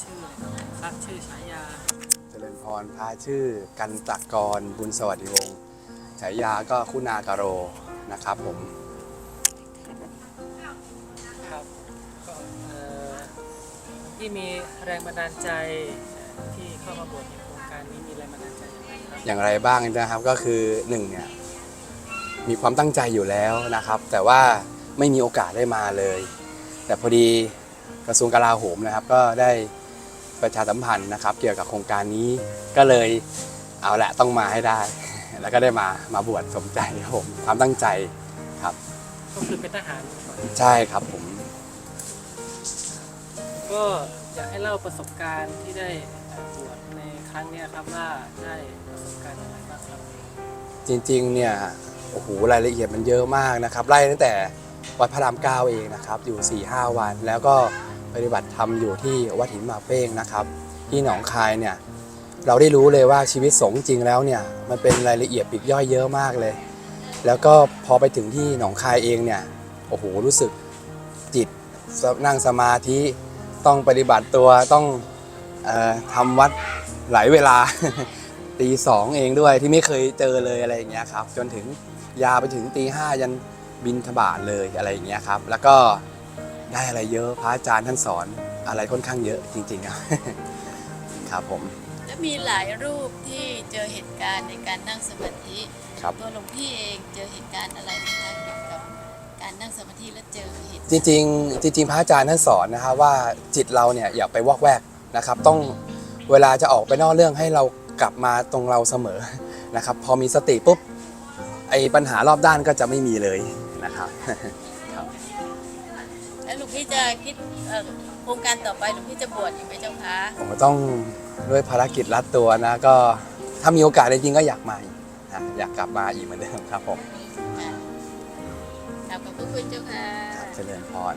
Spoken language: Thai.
ชื่อครับชื่อฉายา เจริญพรพระชื่อ กันตะกรบุญสวัสดิวงศ์ฉายาก็คุณากโรนะครับผม ครับก็เอ่อที่มีแรงบันดาลใจเอ่อที่เข้ามาบวชในโครงการนี้มีแรงบันดาลใจยังไงครับอย่างไรบ้างนะครับก็คือหนึ่งเนี่ยมีความตั้งใจอยู่แล้วนะครับ แต่ว่าไม่มีโอกาสได้มาเลย แต่พอดีกระทรวงกลาโหมนะครับ ก็ได้ ประชาสัมพันธ์นะครับ เกี่ยวกับโครงการนี้ก็เลยเอาละต้องมาให้ได้ แล้วก็ได้มามาบวชสมใจครับผมความตั้งใจครับ ก็คือเป็นทหารมาก่อนใช่ครับผม ก็อยากให้เล่าประสบการณ์ที่ได้เอ่อบวชในครั้งเนี้ยครับว่าได้ประสบการณ์ยังไงบ้างครับจริงๆเนี่ยโอ้โหรายละเอียดมันเยอะมากนะครับไล่ตั้งแต่วัดพระรามเก้าเองนะครับ อยู่4ี่ห้าวัน แล้วก็ ปฏิบัติธรรมอยู่ที่วัดหินหมาเป้งนะครับ ที่หนองคายเนี่ยเราได้รู้เลยว่าชีวิตสงฆ์จริงแล้วเนี่ยมันเป็นรายละเอียดปลีกย่อยเยอะมากเลย แล้วก็พอไปถึงที่หนองคายเองเนี่ยโอ้โหรู้สึกจิตนั่งสมาธิต้องปฏิบัติตัวต้องออทำวัดหลายเวลาตีสองเองด้วยที่ไม่เคยเจอเลยอะไรอย่างเงี้ยครับจนถึงยาไปถึงตีห้ายันบินทบาทเลยอะไรอย่างเงี้ยครับ แล้วก็ ได้อะไรเยอะพระอาจารย์ท่านสอนอะไรค่อนข้างเยอะจริงๆครับ ครับผมและมีหลายรูปที่เจอเหตุการณ์ในการนั่งสมาธิครับ ตัวหลวงพี่เองเจอเหตุการณ์อะไรไหมคะเกี่ยวกับการนั่งสมาธิแล้วเจอเหตุจริงๆ จริง ๆ พระอาจารย์ท่านสอนนะครับว่าจิตเราเนี่ยอย่าไปวอกแวกนะครับ ต้องเวลาจะออกไปนอกเรื่องให้เรากลับมาตรงเราเสมอนะครับ พอมีสติปุ๊บไอ้ปัญหารอบด้านก็จะไม่มีเลยนะครับ แล้วหลวงพี่จะคิดเอ่อโครงการต่อไปหลวงพี่จะบวชอีกไหมเจ้าคะผมก็ต้องด้วยภารกิจรัดตัวนะ ก็ถ้ามีโอกาสจริงๆก็อยากมาอีกนะอยากกลับมาอีกเหมือนเดิมครับผมค่ะขอบพระคุณเจ้าค่ะ ครับเจริญพร